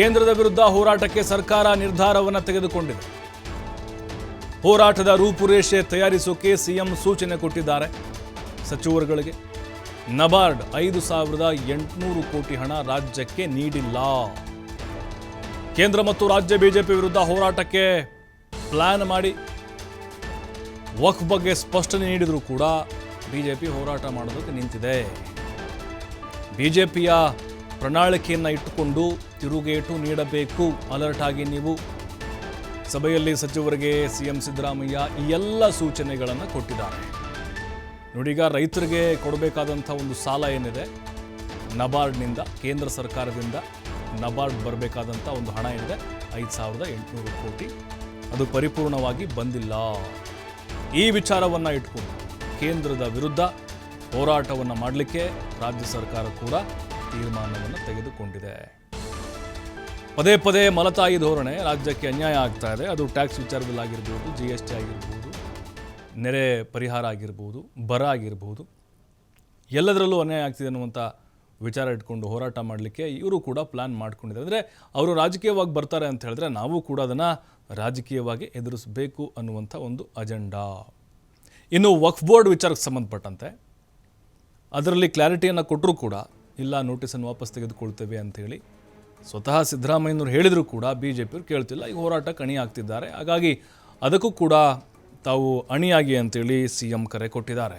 ಕೇಂದ್ರದ ವಿರುದ್ಧ ಹೋರಾಟಕ್ಕೆ ಸರ್ಕಾರ ನಿರ್ಧಾರವನ್ನು ತೆಗೆದುಕೊಂಡಿದೆ. ಹೋರಾಟದ ರೂಪುರೇಷೆ ತಯಾರಿಸೋಕೆ ಸಿಎಂ ಸೂಚನೆ ಕೊಟ್ಟಿದ್ದಾರೆ. ಸಚಿವರುಗಳಿಗೆ ನಬಾರ್ಡ್ ಐದು ಸಾವಿರದ ಎಂಟುನೂರು ಕೋಟಿ ಹಣ ರಾಜ್ಯಕ್ಕೆ ನೀಡಿಲ್ಲ. ಕೇಂದ್ರ ಮತ್ತು ರಾಜ್ಯ ಬಿಜೆಪಿ ವಿರುದ್ಧ ಹೋರಾಟಕ್ಕೆ ಪ್ಲಾನ್ ಮಾಡಿ ವಕ್ ಬಗ್ಗೆ ಸ್ಪಷ್ಟನೆ ನೀಡಿದರೂ ಕೂಡ ಬಿಜೆಪಿ ಹೋರಾಟ ಮಾಡೋದಕ್ಕೆ ನಿಂತಿದೆ. ಬಿಜೆಪಿಯ ಪ್ರಣಾಳಿಕೆಯನ್ನು ಇಟ್ಟುಕೊಂಡು ತಿರುಗೇಟು ನೀಡಬೇಕು. ಅಲರ್ಟ್ ಆಗಿ ನೀವು ಸಭೆಯಲ್ಲಿ ಸಚಿವರಿಗೆ ಸಿಎಂ ಸಿದ್ದರಾಮಯ್ಯ ಈ ಎಲ್ಲ ಸೂಚನೆಗಳನ್ನು ಕೊಟ್ಟಿದ್ದಾರೆ. ನೋಡೀಗ ರೈತರಿಗೆ ಕೊಡಬೇಕಾದಂಥ ಒಂದು ಸಾಲ ಏನಿದೆ? ನಬಾರ್ಡ್ನಿಂದ, ಕೇಂದ್ರ ಸರ್ಕಾರದಿಂದ ನಬಾರ್ಡ್ ಬರಬೇಕಾದಂಥ ಒಂದು ಹಣ ಏನಿದೆ ಐದು ಸಾವಿರದ ಎಂಟುನೂರು ಕೋಟಿ. ಅದು ಪರಿಪೂರ್ಣವಾಗಿ ಬಂದಿಲ್ಲ. ಈ ವಿಚಾರವನ್ನು ಇಟ್ಕೊಂಡು ಕೇಂದ್ರದ ವಿರುದ್ಧ ಹೋರಾಟವನ್ನು ಮಾಡಲಿಕ್ಕೆ ರಾಜ್ಯ ಸರ್ಕಾರ ಕೂಡ ತೀರ್ಮಾನವನ್ನು ತೆಗೆದುಕೊಂಡಿದೆ. ಪದೇ ಪದೇ ಮಲತಾಯಿ ಧೋರಣೆ ರಾಜ್ಯಕ್ಕೆ ಅನ್ಯಾಯ ಆಗ್ತಾ ಇದೆ. ಅದು ಟ್ಯಾಕ್ಸ್ ವಿಚಾರದಲ್ಲಾಗಿರ್ಬೋದು ಜಿ ಎಸ್ ಟಿ ಆಗಿರ್ಬೋದು, ನೆರೆ ಪರಿಹಾರ ಆಗಿರ್ಬೋದು, ಬರ ಆಗಿರ್ಬೋದು, ಎಲ್ಲದರಲ್ಲೂ ಅನ್ಯಾಯ ಆಗ್ತಿದೆ ಅನ್ನುವಂಥ ವಿಚಾರ ಇಟ್ಕೊಂಡು ಹೋರಾಟ ಮಾಡಲಿಕ್ಕೆ ಇವರು ಕೂಡ ಪ್ಲ್ಯಾನ್ ಮಾಡ್ಕೊಂಡಿದ್ದಾರೆ. ಅಂದರೆ ಅವರು ರಾಜಕೀಯವಾಗಿ ಬರ್ತಾರೆ ಅಂತ ಹೇಳಿದ್ರೆ ನಾವು ಕೂಡ ಅದನ್ನು ರಾಜಕೀಯವಾಗಿ ಎದುರಿಸಬೇಕು ಅನ್ನುವಂಥ ಒಂದು ಅಜೆಂಡಾ ಇನ್ನು ವಕ್ಫ್ ಬೋರ್ಡ್ ವಿಚಾರಕ್ಕೆ ಸಂಬಂಧಪಟ್ಟಂತೆ, ಅದರಲ್ಲಿ ಕ್ಲಾರಿಟಿಯನ್ನು ಕೊಟ್ಟರೂ ಕೂಡ ಇಲ್ಲ ನೋಟಿಸನ್ನು ವಾಪಸ್ ತೆಗೆದುಕೊಳ್ತೇವೆ ಅಂಥೇಳಿ ಸ್ವತಃ ಸಿದ್ದರಾಮಯ್ಯನವರು ಹೇಳಿದರೂ ಕೂಡ ಬಿ ಜೆ ಪಿಯವರು ಕೇಳ್ತಿಲ್ಲ, ಈಗ ಹೋರಾಟ ಕಣಿ ಆಗ್ತಿದ್ದಾರೆ ಹಾಗಾಗಿ ಅದಕ್ಕೂ ಕೂಡ ತಾವು ಅಣಿಯಾಗಿ ಅಂತೇಳಿ ಸಿ ಎಂ ಕರೆ ಕೊಟ್ಟಿದ್ದಾರೆ.